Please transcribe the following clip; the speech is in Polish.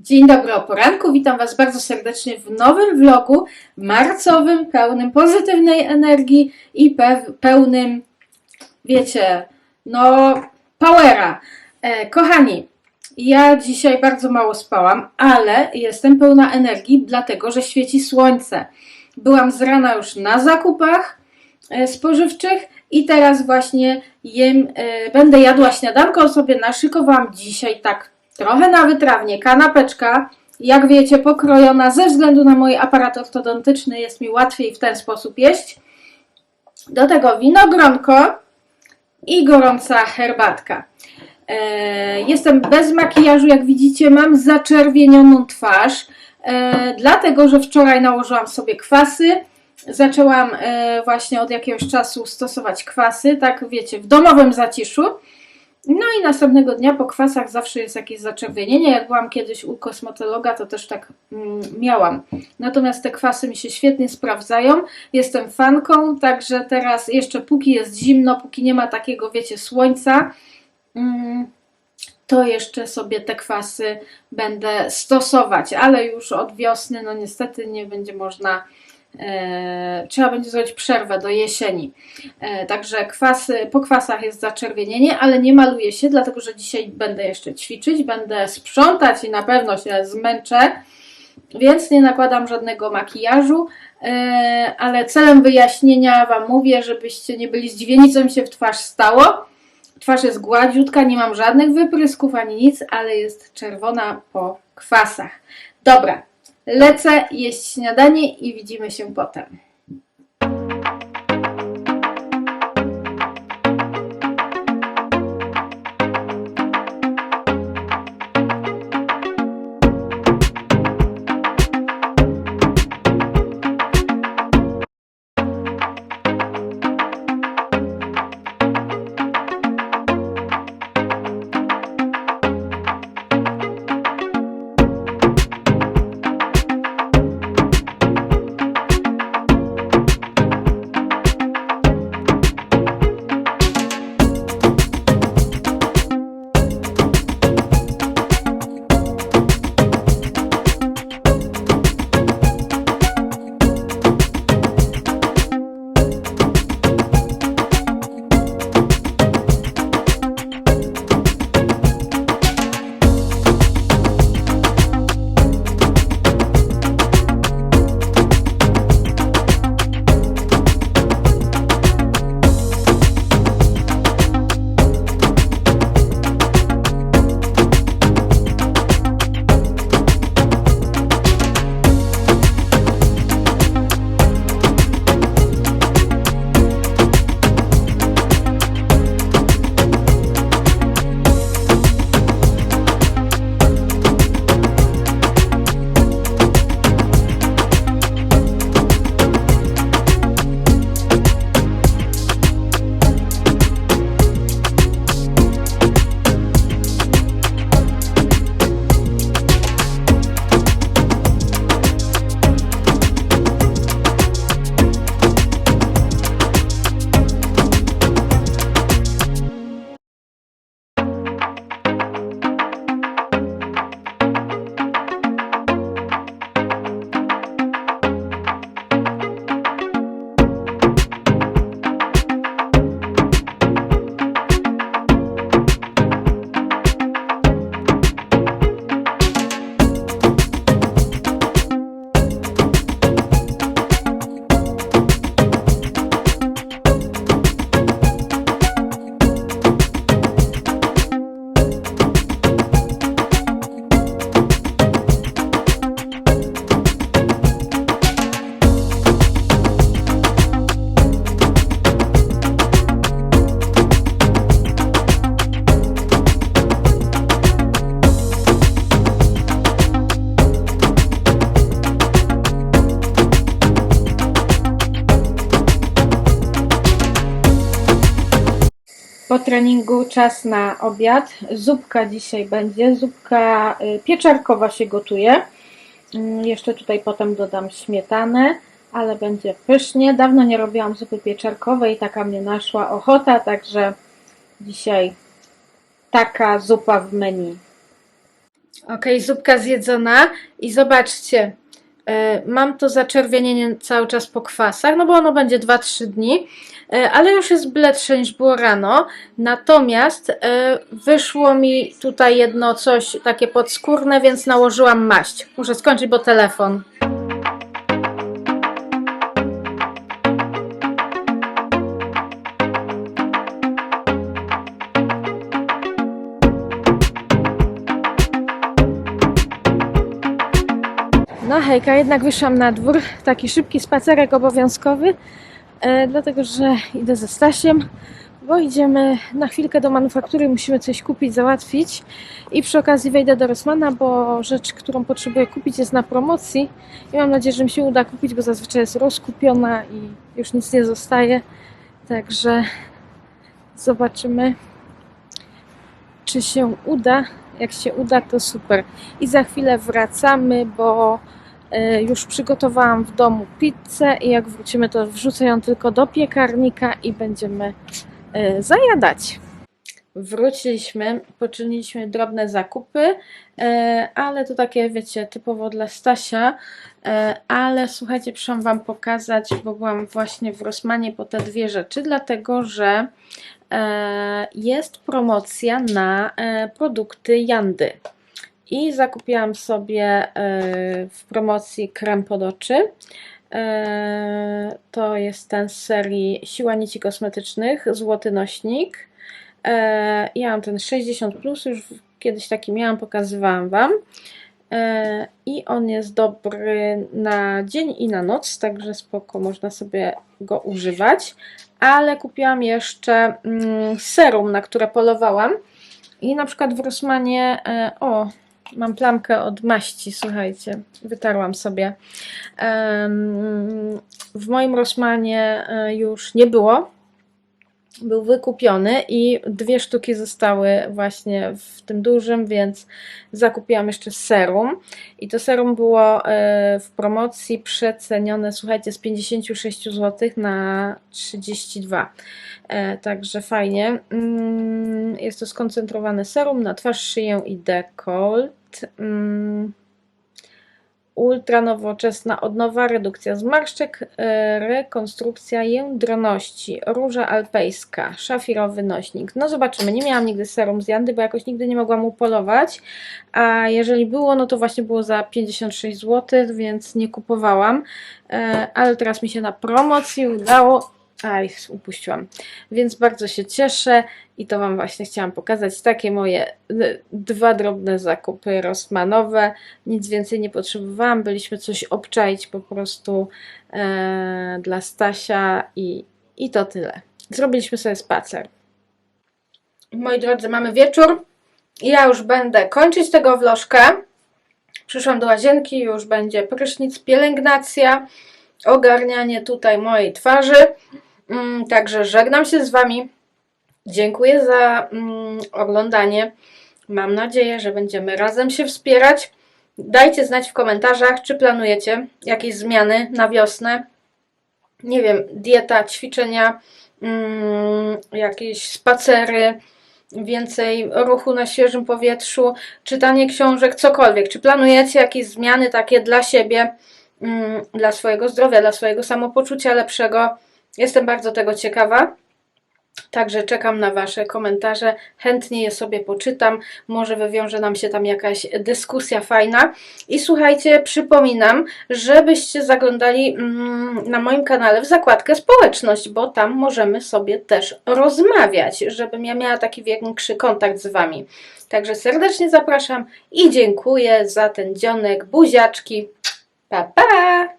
Dzień dobry o poranku, witam Was bardzo serdecznie w nowym vlogu, marcowym, pełnym pozytywnej energii i pe- pełnym, wiecie, no, powera. E, kochani, ja dzisiaj bardzo mało spałam, ale jestem pełna energii, dlatego że świeci słońce. Byłam z rana już na zakupach e, spożywczych i teraz właśnie jem, e, będę jadła śniadanko, sobie naszykowałam dzisiaj tak trochę na wytrawnie, kanapeczka, jak wiecie, pokrojona ze względu na mój aparat ortodontyczny, jest mi łatwiej w ten sposób jeść. Do tego winogronko i gorąca herbatka. E, jestem bez makijażu, jak widzicie, mam zaczerwienioną twarz, e, dlatego że wczoraj nałożyłam sobie kwasy. Zaczęłam e, właśnie od jakiegoś czasu stosować kwasy, tak wiecie, w domowym zaciszu. No i następnego dnia po kwasach zawsze jest jakieś zaczerwienienie. Jak byłam kiedyś u kosmetologa, to też tak mm, miałam. Natomiast te kwasy mi się świetnie sprawdzają. Jestem fanką, także teraz jeszcze póki jest zimno, póki nie ma takiego, wiecie, słońca, mm, to jeszcze sobie te kwasy będę stosować, ale już od wiosny, no niestety nie będzie można. E, trzeba będzie zrobić przerwę do jesieni. E, Także kwasy, po kwasach jest zaczerwienienie, ale nie maluje się, dlatego że dzisiaj będę jeszcze ćwiczyć, będę sprzątać i na pewno się zmęczę, więc nie nakładam żadnego makijażu, e, ale celem wyjaśnienia Wam mówię, żebyście nie byli zdziwieni, co mi się w twarz stało. Twarz jest gładziutka, nie mam żadnych wyprysków ani nic, ale jest czerwona po kwasach. Dobra, lecę jeść śniadanie i widzimy się potem. Po treningu czas na obiad. Zupka dzisiaj będzie. Zupka y, pieczarkowa się gotuje. Mm, Jeszcze tutaj potem dodam śmietanę, ale będzie pysznie. Dawno nie robiłam zupy pieczarkowej, taka mnie naszła ochota, także dzisiaj taka zupa w menu. Okej, zupka zjedzona i zobaczcie, mam to zaczerwienienie cały czas po kwasach, no bo ono będzie 2-3 dni, e, ale już jest bledsze niż było rano. Natomiast e, wyszło mi tutaj jedno coś takie podskórne, więc nałożyłam maść. Muszę skończyć, bo telefon. Hejka, jednak wyszłam na dwór, taki szybki spacerek obowiązkowy, e, dlatego że idę ze Stasiem, bo idziemy na chwilkę do manufaktury, musimy coś kupić, załatwić i przy okazji wejdę do Rossmana, bo rzecz, którą potrzebuję kupić jest na promocji i mam nadzieję, że mi się uda kupić, bo zazwyczaj jest rozkupiona i już nic nie zostaje, także zobaczymy, czy się uda. Jak się uda, to super. I za chwilę wracamy, bo już przygotowałam w domu pizzę i jak wrócimy, to wrzucę ją tylko do piekarnika i będziemy e, zajadać. Wróciliśmy, poczyniliśmy drobne zakupy, e, ale to takie, wiecie, typowo dla Stasia. E, Ale słuchajcie, przyszłam Wam pokazać, bo byłam właśnie w Rossmanie po te dwie rzeczy, dlatego że e, jest promocja na e, produkty Jandy. I zakupiłam sobie e, w promocji krem pod oczy. E, To jest ten z serii Siła Nici Kosmetycznych, Złoty Nośnik. E, Ja mam ten 60, plus, już kiedyś taki miałam, pokazywałam Wam. I on jest dobry na dzień i na noc, także spoko, można sobie go używać. Ale kupiłam jeszcze mm, serum, na które polowałam. I na przykład w Rossmanie, e, o, mam plamkę od maści, słuchajcie, wytarłam sobie. W moim Rossmanie e, już nie było. Był wykupiony i dwie sztuki zostały właśnie w tym dużym, więc zakupiłam jeszcze serum. I to serum było e, w promocji przecenione, słuchajcie, z 56 zł na 32. E, Także fajnie. Mm, Jest to skoncentrowane serum na twarz, szyję i dekolt. Mm, Ultra nowoczesna odnowa, redukcja zmarszczek, e, rekonstrukcja jędrności, róża alpejska, szafirowy nośnik. No zobaczymy, nie miałam nigdy serum z Jandy, bo jakoś nigdy nie mogłam upolować, a jeżeli było, no to właśnie było za 56 zł, więc nie kupowałam, E, ale teraz mi się na promocji udało, aj, upuściłam, więc bardzo się cieszę i to Wam właśnie chciałam pokazać, takie moje dwa drobne zakupy Rossmanowe, nic więcej nie potrzebowałam, byliśmy coś obczaić po prostu e, dla Stasia i, i to tyle. Zrobiliśmy sobie spacer. Moi drodzy, mamy wieczór. Ja już będę kończyć tego vlożka. Przyszłam do łazienki, już będzie prysznic, pielęgnacja, ogarnianie tutaj mojej twarzy. Mm, Także żegnam się z Wami. Dziękuję za mm, oglądanie. Mam nadzieję, że będziemy razem się wspierać. Dajcie znać w komentarzach, czy planujecie jakieś zmiany na wiosnę. Nie wiem, dieta, ćwiczenia, mm, jakieś spacery, więcej ruchu na świeżym powietrzu, czytanie książek, cokolwiek. Czy planujecie jakieś zmiany takie dla siebie, dla swojego zdrowia, dla swojego samopoczucia lepszego? Jestem bardzo tego ciekawa. Także czekam na Wasze komentarze, chętnie je sobie poczytam, może wywiąże nam się tam jakaś dyskusja fajna. I słuchajcie, przypominam, żebyście zaglądali mm, na moim kanale w zakładkę społeczność, bo tam możemy sobie też rozmawiać, żebym ja miała taki większy kontakt z Wami. Także serdecznie zapraszam i dziękuję za ten dzionek, buziaczki. Pa, pa!